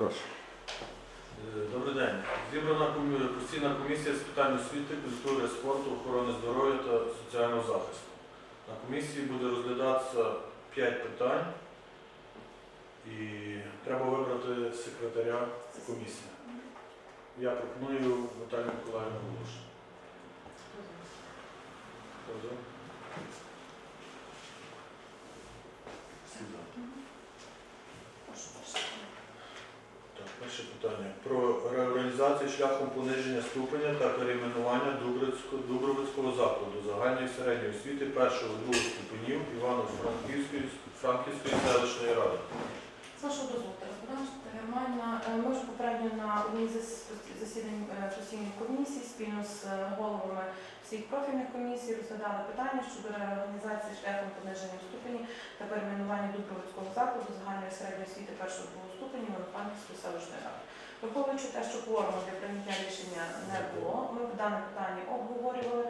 Е, Добрий день. Зібрана постійна комісія з питань освіти, культури, спорту, охорони здоров'я та соціального захисту. На комісії буде розглядатися 5 питань і треба вибрати секретаря комісії. Я пропоную Наталію Миколаївну Волош. Хто за? Всі за. Так, перше питання. Про реорганізацію шляхом пониження ступеня та перейменування Дубровицького, закладу загальної середньої освіти першого другого ступенів Івано-Франківської Франківської селищної ради. З вашого Тарас е, ми вже попередньо на одній з засідань е, постійної комісії спільно з е, головами всіх профільних комісій розглядали питання щодо реорганізації шляхом пониження ступені та перейменування Дубровицького закладу загальної середньої освіти першого другого ступені Івано-Франківської селищної ради. Враховуючи те, що кворуму для прийняття рішення не було, ми дане питання обговорювали,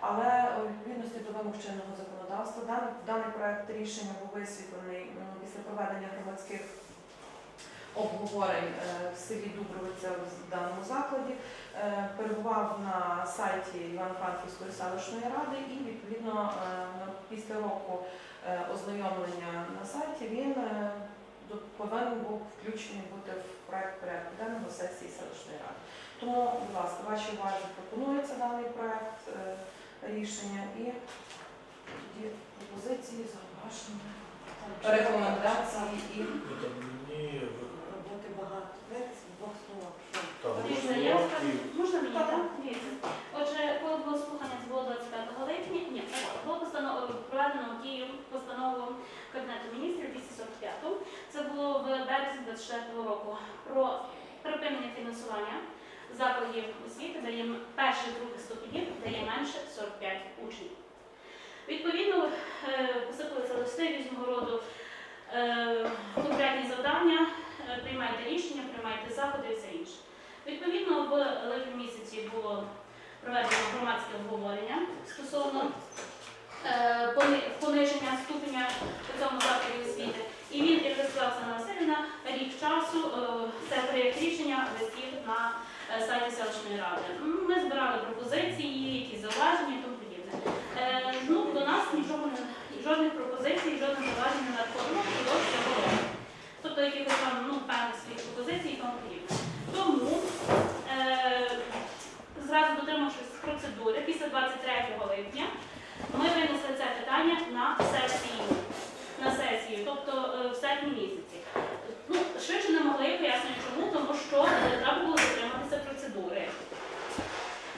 але у відповідності до вимог чинного законодавства даний, даний проект рішення був висвітлений після проведення громадських обговорень е, в селі Дубровиця в даному закладі, е, перебував на сайті Івано-Франківської селищної ради і відповідно е, після року е, ознайомлення на сайті він е, повинен був включений бути в проект порядку денного сесії селищної ради. Тому, будь ласка, вашій увазі пропонується даний проект е, рішення і тоді пропозиції, зауваження, рекомендації і Ну, Роботи багато. Верес в двох словах. там Дивіться, я скажу, можна мені, так? Дивіться. Отже, коли було слухання, це було 25 липня, ні, було постанов... проведено дію постанову Кабінету міністрів 245. Це було в березні 24 року про припинення фінансування закладів освіти, де є перших других ступенів, де є менше 45 учнів. Відповідно, е, посипалися листи різного роду е, конкретні завдання, е, приймайте рішення, приймайте заходи і все інше. Відповідно, в липні місяці було проведено громадське обговорення стосовно е, пониження ступеня у цьому закладі освіти. І він, сказала Оксана Васильівна, рік часу е, це проєкт рішення висів на е, сайті селищної ради. Ми збирали пропозиції, якісь зауваження і тому подібне. Е, Ну, до нас нічого не жодних пропозицій, жодних зауважень не надходило впродовж цього року. Тобто якихось там ну, певних своїх пропозицій і тому подібне. Тому, е, зразу дотримавшись процедури, після 23 липня ми винесли це питання на сесію. На сесію, тобто е, в серпні місяці. Ну, швидше не могли, пояснюю чому, тому що е, треба було дотриматися процедури.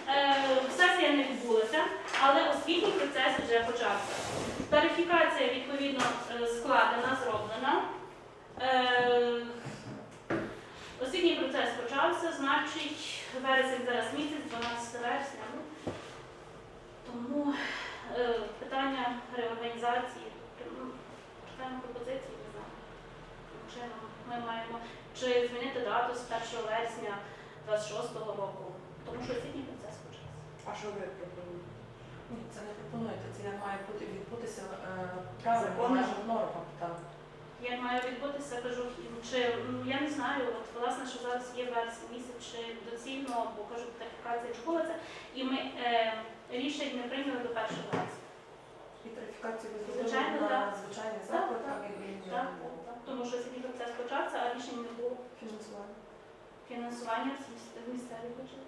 Е, Сесія не відбулася, але освітній процес вже почався. Тарифікація відповідно е, складена, зроблена. Е, Освітній процес почався, значить, вересень зараз місяць, 12 вересня. Ну, Тому е, питання реорганізації, ну, чекаємо пропозиції, не знаю. Чином ми маємо чи змінити дату з 1 вересня 26-го року, тому що освітній процес почався. А що ви пропонуєте? Ні, це не пропонуєте, це має бути відбутися е, правильно нормах. Так. Як має відбутися, кажу, чи м, я не знаю, от власне, що зараз є вересень місяць, чи доцільно, бо кажу, тарифікація відбулася, і ми е, рішень не прийняли до 1 вересня. І ви зробили на звичайний заклад, так, так, як він Так, так, тому що освітній процес почався, а рішень не було фінансування. фінансування в міс- в бюджет.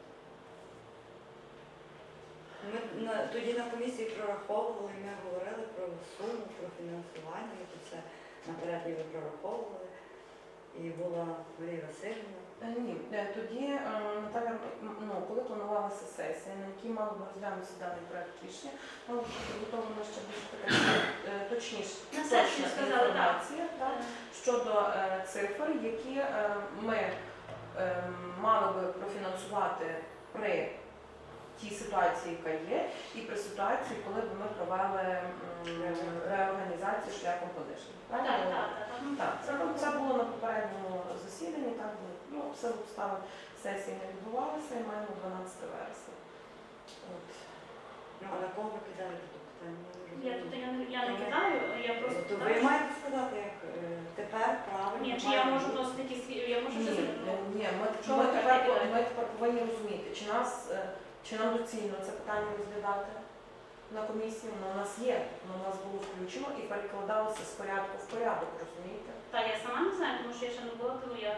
Ми на, тоді на комісії прораховували, ми говорили про суму, про фінансування, ми це все наперед ніби прораховували. І була Марія Васильівна. Е, Ні, е, тоді е, Наталя, ну, коли планувалася сесія, на якій мало б розглянутися даний проект рішення, мало б підготовлено ще більш така е, точніше На точна сказали, так. інформація так, щодо е, цифр, які е, ми е, мали би профінансувати при тій ситуації, яка є, і при ситуації, коли б ми провели м, реорганізацію шляхом пониження. Так, так, так. так. Ну, Так, це, це було на попередньому засіданні, так було. Ну, все обставин сесії не відбувалося і маємо 12 вересня. От. Ну, а на кого ви кидаєте тут? питання. Я тут я не, я не кидаю, я просто То ви питаю. маєте сказати, як е, тепер правильно. Ні, чи я можу вносити якісь свій- я можу Ні, щось е, ні, ми, ми, ви тепер, ми тепер повинні розуміти, чи нас е, чи нам доцільно це питання розглядати на комісії, воно у нас є, воно у нас було включено і перекладалося з порядку в порядок, розумієте? Та я сама не знаю, тому що я ще не була, тому я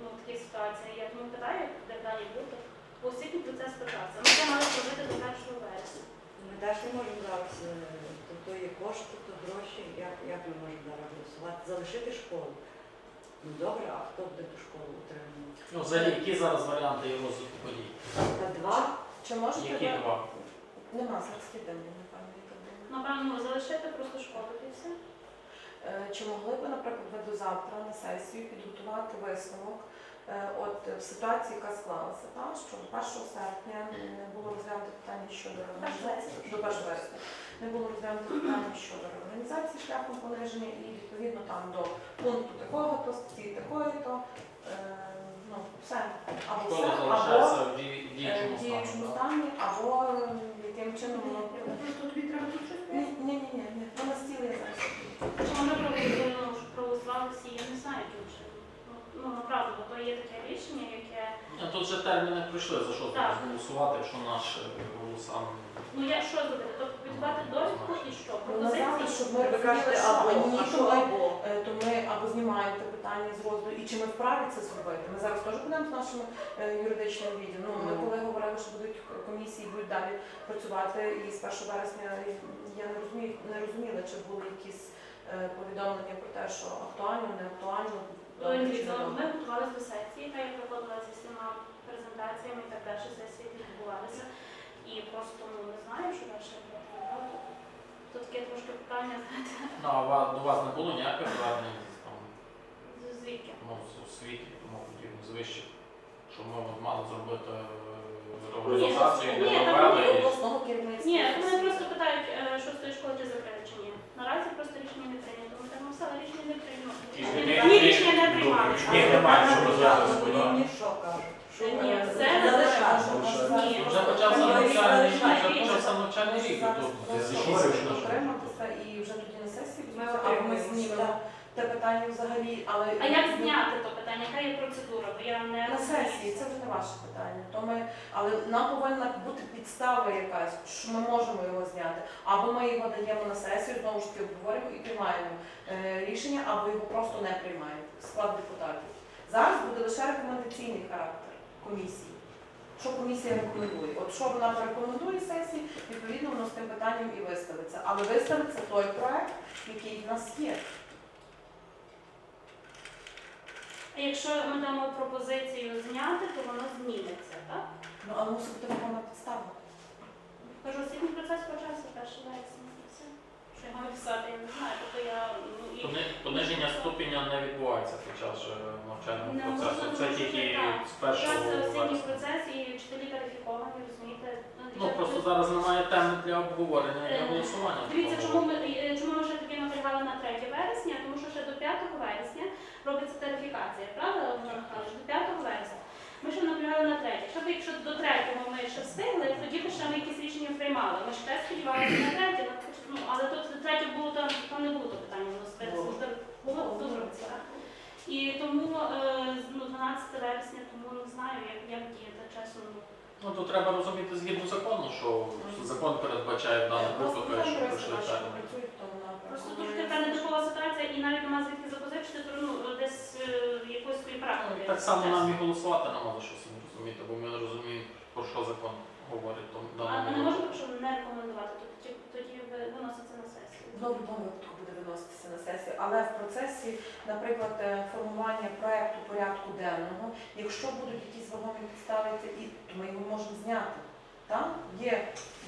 ну, в такій ситуації. Я тому питаю, де далі бути. Бо освітній процес почався. Ми це мали зробити до 1 вересня. Ми теж не можемо зараз, е, то, то є кошти, то гроші, як, як ми можемо зараз голосувати? Залишити школу. Ну добре, а хто буде ту школу утримувати? Ну, взагалі, які зараз варіанти є розвитку подій? Та два. Чи можете Які ви... два? Нема зараз єдиної, напевно, я так думаю. Напевно, залишити просто школу і все. Е, Чи могли б, наприклад, ви до завтра на сесію підготувати висновок е, от в ситуації, яка склалася, та, що 1 серпня не було розглянуто питання щодо реорганізації, до 1 вересня не було розглянуто питання щодо реорганізації шляхом пониження і відповідно там до пункту такого, то статті такої, то е, ну, все. Або все, Школа або залишається в дії- е, діючому в діючому стані. так? стані, або е, яким чином воно Просто тобі треба тут щось ні, ні, ні, ні, ні, на стіл я зараз. Чи може проголосували, ну, проголосували всі, я не знаю, тому що ну, ну направду, бо то є таке рішення, яке Ну, Тут вже терміни пройшли, за що Так. зараз голосувати, якщо наш е, голосам. ну як що зробити? Тобто підбати довідку і що? Ну, на Пропозиції? щоб ми Ви розуміли, кажете або, а ні, то ми, або. е, то ми або знімаємо це питання з розгляду, і чи ми вправі це зробити. Ми зараз теж будемо з нашим е, юридичним відділом. Ну, ми Ну. коли говорили, що будуть комісії, будуть далі працювати, і з 1 вересня я не розумію, не розуміла, чи були якісь повідомлення про те, що актуально, не актуально. добре. Ми готувалися до сесії, та я проходила зі всіма презентаціями і так далі, сесії відбувалися. І просто ну, не знаю, що далі робити. Тут таке трошки питання, Ну, а до вас не було ніяких звернень там, з- звідки? ну, з освіти, тому подібне, з вищих, що ми от мали зробити е, Ні, реорганізацію, ні, не робили. Ні, мене просто питають, е, що з тої школи чи закрили ні. Наразі просто рішення не прийнято. Ми так написали, рішення не прийнято. Рішення ні, не- рішення не ні, приймали. ні, немає, що На? Що Ні, це залишати. Ні. Вже почався навчальний рік, вже почався навчальний рік. Зараз тут просто зі школи школи вже вже. Утриматися і вже тоді на сесії Ми або ми утримуємося, знімемо так. Те питання взагалі, але А як зняти то питання? Яка є процедура? Бо я не на сесії це вже не ваше питання. То ми, але нам повинна бути підстава якась, що ми можемо його зняти. Або ми його даємо на сесію, знову ж таки обговорюємо і приймаємо е, рішення, або його просто не приймаємо склад депутатів. Зараз буде лише рекомендаційний характер комісії. Що комісія рекомендує? От що вона порекомендує сесії, відповідно воно з тим питанням і виставиться. Але виставиться той проект, який в нас є. А якщо ми дамо пропозицію зняти, то воно зніметься, так? Ну але мусить бути повна підстава. Кажу, освітній процес почався перший вересня. все. Що я маю писати, я не знаю. Тобто я ну і Пони- Пониження ступеня не відбувається під час е, навчального Не процесу. можна, Це тільки так. з почався першого освітній вересня. процес і вчителі кваліфіковані, розумієте. Ну просто зараз немає теми для обговорення і для голосування. Дивіться, чому ми е, чому ми ще тоді наполягали на 3 вересня, тому що ще до 5 вересня робиться тарифікація, правда, Олена Михайлович? До 5 вересня. Ми ще наполягали на 3. Щоб якщо до 3 ми ще встигли, тоді б ще ми якісь рішення приймали. Ми ще сподівалися на 3, ну, але тут 3 було там, там не було то питання, у нас Було. було так. І тому е, ну, 12 вересня, тому не знаю, як, як діяти, чесно. ну. Ну то треба розуміти згідно закону, що закон передбачає в даних Просто випадках, що пройшли термін. Просто дуже така нетипова ситуація і навіть нема звідки Так само нам і голосувати не мали щось не розуміти, бо ми не розуміємо, про що закон говорить в А ми не можемо, щоб не рекомендувати, тоді, тоді ви- виноситься на сесію. В будь-якому випадку буде виноситися на сесію, але в процесі, наприклад, е, формування проекту порядку денного, якщо будуть якісь вагомі підстави, це і то ми його можемо зняти. Там є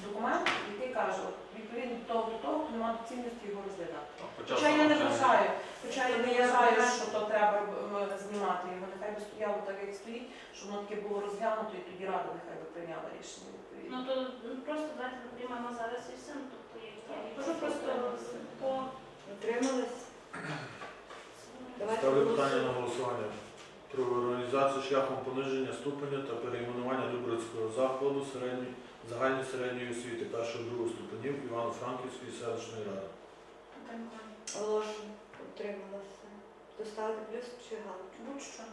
документ, який каже, от, відповідно до того, до того, немає доцільності його розглядати. Хоча я не вважаю, хоча я не Тобто вважаю, знаю. що то треба м, знімати його, нехай би стояло так, як стоїть, щоб воно таке було розглянуто, і тоді рада нехай би прийняла рішення відповідно. Ну то ну, просто давайте ми приймемо зараз і все. Ну, тобто я, кажу просто по Утримались? Ставлю питання на голосування. про організацію шляхом пониження ступеня та перейменування Дубровського закладу середньої, загальної середньої освіти першого другого ступенів Івано-Франківської селищної ради. Волошин утрималася. Доставити плюс чи галочку? Будь-що.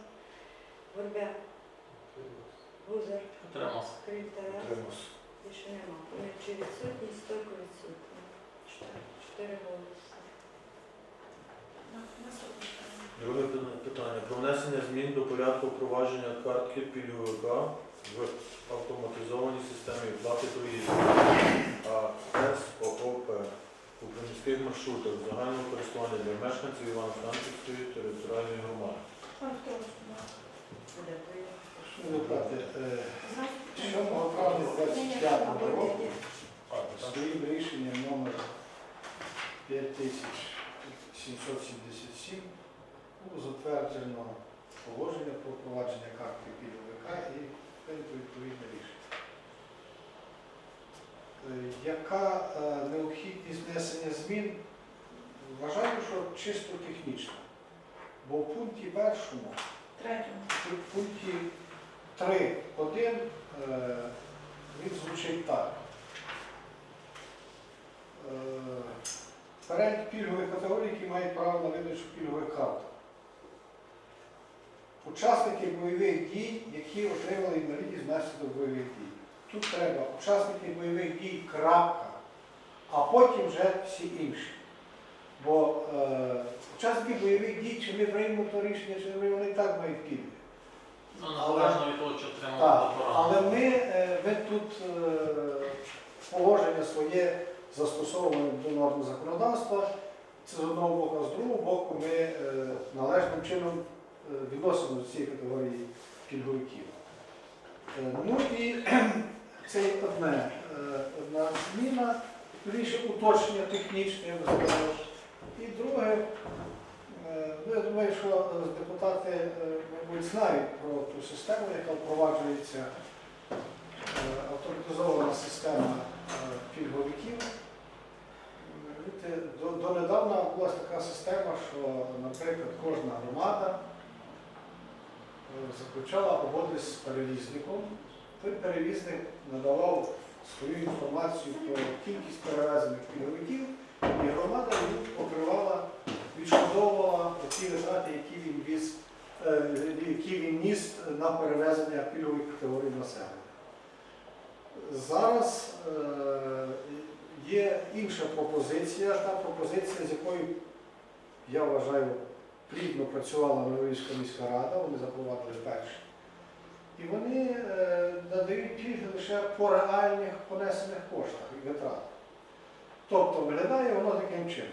Горбя, Гузар, Утримався. Крім Тарас. Утримався. Більше нема. Чи відсутні, стільки відсутні. Чотири. Чотири голоси. Друге питання. Про внесення змін до порядку впровадження картки пільговика в автоматизованій системі оплати проїзду АСООП у приміських маршрутах загального користування для мешканців Івано-Франківської територіальної громади. Пан Петрович, будь ласка. Буде прийнято. Шановні депутати, е, Зразу 7 травня Ні, ні, 25 року своїм рішенням номер 5777 було затверджено положення про впровадження картки пільговика і відповідне рішення. Е, Яка е, необхідність внесення змін? Вважаю, що чисто технічно. Бо в пункті першому третьому. в пункті 3.1 е, він звучить так. Е, Перелік пільгових категорій, які мають право на видачу пільгових карт. Учасники бойових дій, які отримали інвалідність внаслідок бойових дій. Тут треба учасники бойових дій, крапка, а потім вже всі інші. Бо е, учасники бойових дій, чи ми приймемо то рішення, чи приймемо, вони і так мають пільги. Ну, незалежно від того, чи Так, отримав але ми, е, ми тут е, положення своє застосовуємо до норм законодавства. Це з одного боку, а з другого боку ми е, належним чином е, відносимо до цієї категорії пільговиків. Е, Ну і це є одне, е, одна зміна, більше уточнення технічне, я би сказав. І друге, е, ну, я думаю, що е, депутати, е, мабуть, знають про ту систему, яка впроваджується, автоматизована система пільговиків. Донедавна була така система, що, наприклад, кожна громада заключала угоди з перевізником. Той перевізник надавав свою інформацію про кількість перевезених пільговиків, і громада їм покривала, відшкодовувала ті витрати, які він віз, е, які він ніс на перевезення пільгових категорій населення. Зараз е, є інша пропозиція, та пропозиція, з якою я вважаю плідно працювала Нововільська міська рада, вони запровадили перші. І вони е, надають пільги лише по реальних понесених коштах і витратах. Тобто виглядає воно таким чином.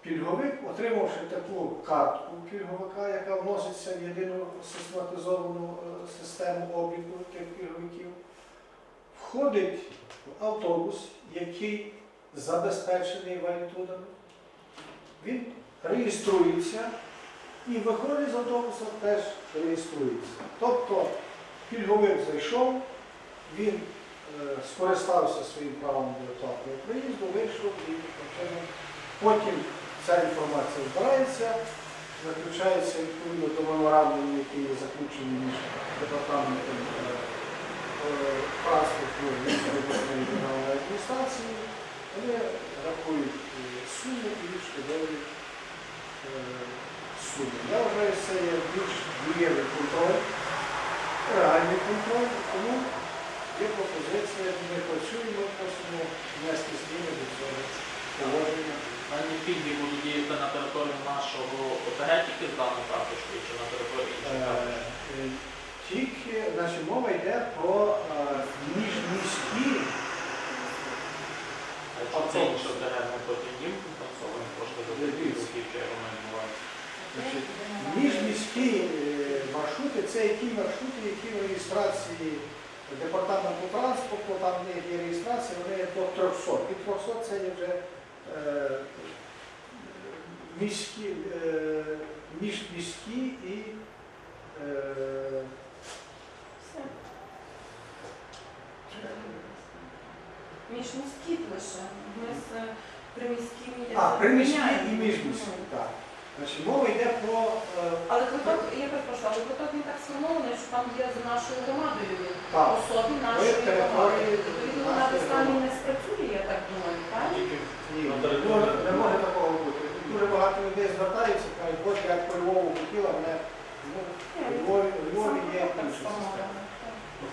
Пільговик, отримавши таку картку пільговика, яка вноситься в єдину систематизовану е, систему обліку тих пільговиків, входить в автобус, який забезпечений валютудами, він реєструється і виходить з автобуса теж реєструється. Тобто пільговик зайшов, він скористався своїм правом безоплатного проїзду, вийшов і чином потім ця інформація збирається, заключається відповідно до меморандуму, який є заключений між департаментом е, е, транспорту обласної державної адміністрації. Вони рахують е, суму і відшкодовують е, суму. Я вважаю, це є більш дієвий контроль, реальний контроль, є пропозиція, ми працюємо, просимо внести зміни до цього положення. Дані пільги будуть діяти на території нашого ОТГ тільки з даною карточкою чи на території інших Е, е, Тільки значить, мова йде про е, міжміські, А якщо це інше ОТГ, ми потім їм компенсовані кошти міжміські маршрути це які маршрути, які в реєстрації департаменту транспорту, там є реєстрація, вони є до 300. Від 300 це є вже е, міські, е, міжміські і е, Міжміські лише. Ми з е, приміськими... А, приміські і міжміські, так. Значить, мова йде про е, Але квиток, я перепрошую, але квиток він так сформований, що там є за нашою громадою він. так, Особі нашої території громади. Відповідно, на нашої підставі громади. не спрацює, я так думаю? Тільки ні, На не території може, не не такого бути. Дуже багато людей звертаються, кажуть, от я по Львову хотіла, мене ну, у Львові, у Львові є інша так система.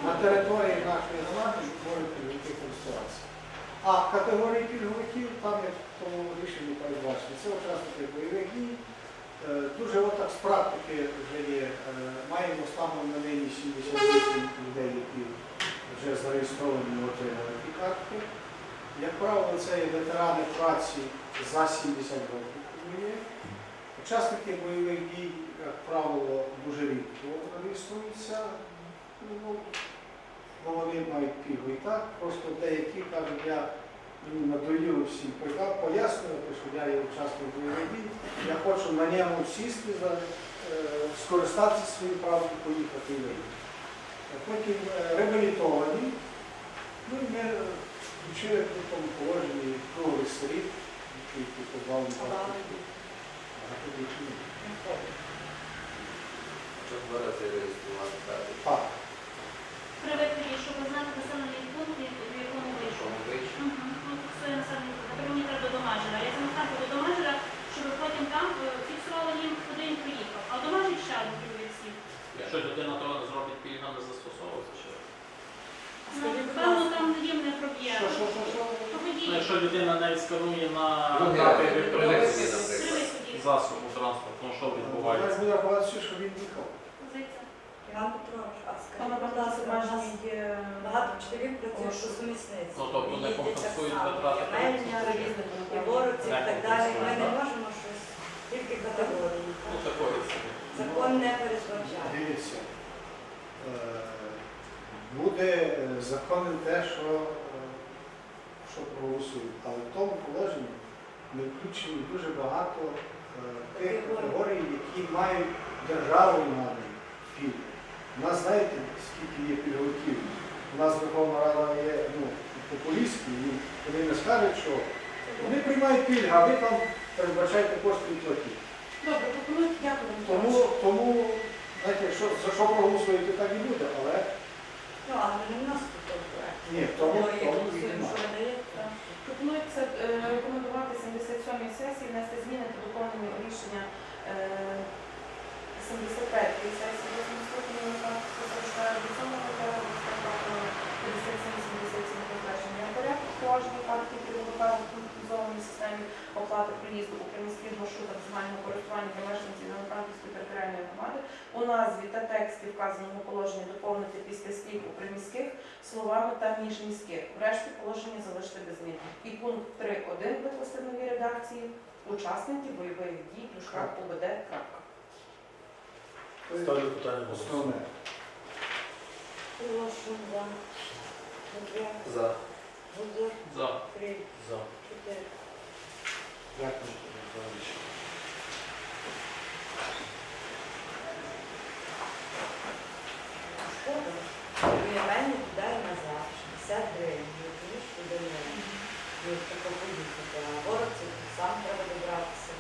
На території нашої громади можуть пільговики користуватися. А категорії пільговиків там як в тому рішенні передбачені. Це учасники бойових дій. Е, Дуже отак з практики вже є. Е, Маємо станом на нині 78 людей, які вже зареєстровані і отримали картки. Як правило, це є ветерани праці за 70 років. Учасники бойових дій, як правило, дуже рідко реєструються. Ну, вони мають пільгу і так. Просто деякі кажуть, я мені надоїло всім пояснювати, що я є учасник бойових дій, я хочу на ньому сісти, за, е, скористатися своїм правом поїхати вийти. А Потім е, реабілітовані, ну і ми е, включили в тому положенні круглий які позбавлені батьківських. Багато реєструвати? Так. При виході, щоб знати населений пункт, в якому вийшов. Ну, це населений пункт. Тепер мені треба до Домажера. Я до щоб потім там е, фіксували їм, куди він приїхав. А Домажер ще один привідсів. якщо людина не зробить пільга, не застосовується. чи? Певно, там їм не проб'є. Ну, якщо людина навіть сканує на карті електронних виході. засобу транспорту, ну, що відбувається. буде рахуватися, що він їхав. Іван Петрович, а скажіть, будь ласка, у нас є багато вчителів працює що сумісниці. Ну, тобто не компенсують витрати Мельня, і Боровці, і так далі. Ми не можемо щось, тільки категорії. Ну, такої собі. Закон не передбачає. Дивіться, е, буде е, законом те, що, е, що проголосують, але в тому положенні не включені дуже багато тих категорій, які мають державу пільги. У нас знаєте, скільки є пільговиків? У нас Верховна Рада є ну, популістські, і вони не скажуть, що вони приймають пільги, а ви там передбачаєте кошти і платіть. Добре, пропоную, дякую. Тому, тому знаєте, якщо за що проголосуєте, так і буде, але Ну, але не вносимо той проект. ні, в тому, в тому що ви даєте. Пропонується е, рекомендувати 77-й сесії внести зміни та доповнення рішення е, 75-ї сесії 8 ступені Верховної від 7 листопада 57-77 призначення порядку впровадження фактів керівника в системі оплати проїзду у приміських маршрутах загального користування для мешканців Івано-Франківської територіальної громади у назві та тексті вказаного положення доповнити після слів у приміських словами та міжміських. Врешті положення залишити без змін. І пункт 3.1 викласти в новій редакції учасники бойових дій дужка ОБД. крапка. Ставлю питання Основне. Прошу за. Гудзяк, За. Гудзяк, За. три, За. чотири. Дякую. Шкода. Уявляємо туди і назад. 60 гривень. Що до мене. Ну, тако поїхати. А город це сам треба добратися.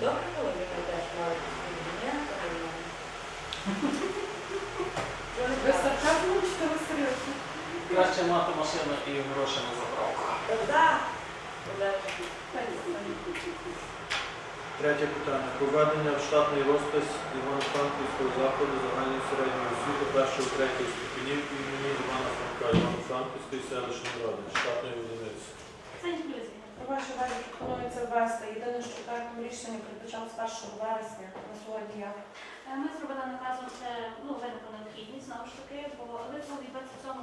добре, коли ви не теж маєте свої дні, коли в мене? Чого не Ви так? Серйозно? Краще мати машину і гроші на заправку. Третє питання. Проведення в штатний розпис Івано-Франківського закладу загальної середньої освіти першої третьої ступенів імені Івана Франка Івано-Франківської селищної ради, штатної одиниці. Інклюзія. Увазі пропонується ввести. Єдине, що в проектному рішенні передбачав з 1 вересня. На сьогодні Е, Ми зробили наказом це ну, виникла необхідність знову ж таки, бо липня від 27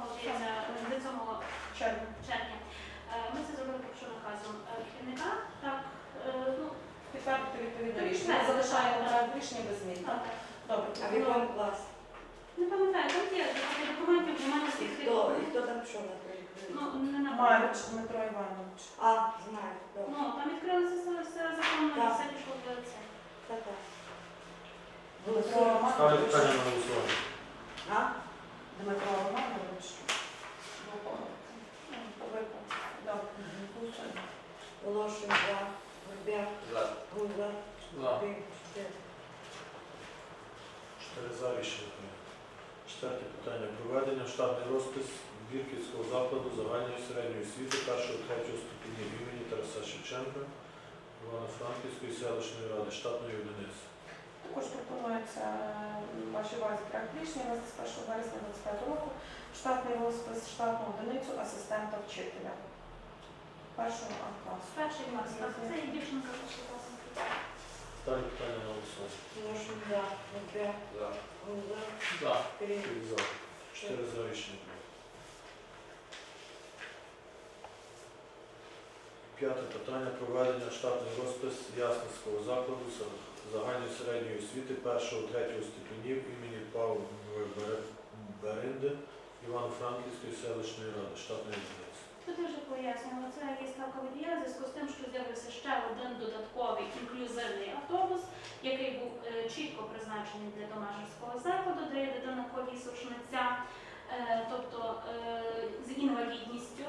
червня. червня. Е, Ми це зробили поки що наказом керівника. Так, е, ну, Підтвердити відповідне рішення. Ми залишаємо рішення без змін. так. Добре. А в пропоную- якому класі? Не пам'ятаю, там є таких документів, немає І всіх хто? І хто там пішов на той? Ну, не на Марич Дмитро Іванович. А, знаю. Добре. Ну, там відкрилося все, все законно і Так. все пішло в це. Та-та. Дмитро Ставлю Романович. питання на голосування. А? Дмитро Романович. Добре. Голосуємо. Волошин за. Горбяк, За. Гузар, За. чотири. Чотири за рішення прийнято. Четверте питання. Проведення в штатний розпис Бірківського закладу загальної середньої освіти першого третього ступенів імені Тараса Шевченка Івано-Франківської селищної ради штатної одиниці. Також пропонується е, вашій увазі проект рішення з 1 вересня 2025 року штатний розпис, штатну одиницю асистента вчителя. Першого А класу. Перший клас, це і дівчинка перший клас. Ставлю питання на голосування. Волошин за. Горбяк, За. Гузар, За. три, Три за. Чотири за рішення. П'яте питання. Проведення штатний розпис Ясницького закладу загальної середньої освіти першого третього ступенів імені Павла Беренди Івано-Франківської селищної ради штатної одиниці. Тут вже пояснювала, це є ставка водія в зв'язку з тим, що з'явився ще один додатковий інклюзивний автобус, який був е, чітко призначений для домашнього закладу, де є дитина колісочниця, е, тобто е, з інвалідністю.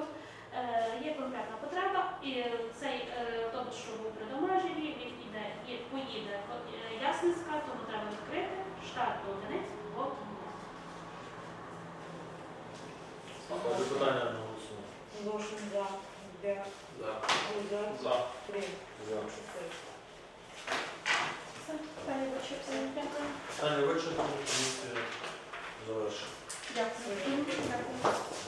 Е, Є конкретна потреба, і цей автобус, що був при домажеві, він іде і поїде Ясницька, тому треба відкрити штат до одиниць до Ставлю на голосування. Волошин за. Горбяк, За. За. три, За. чотири. Все, питання вичерпані. Дякую. Питання вичерпано, комісія завершена. Дякую. Дякую.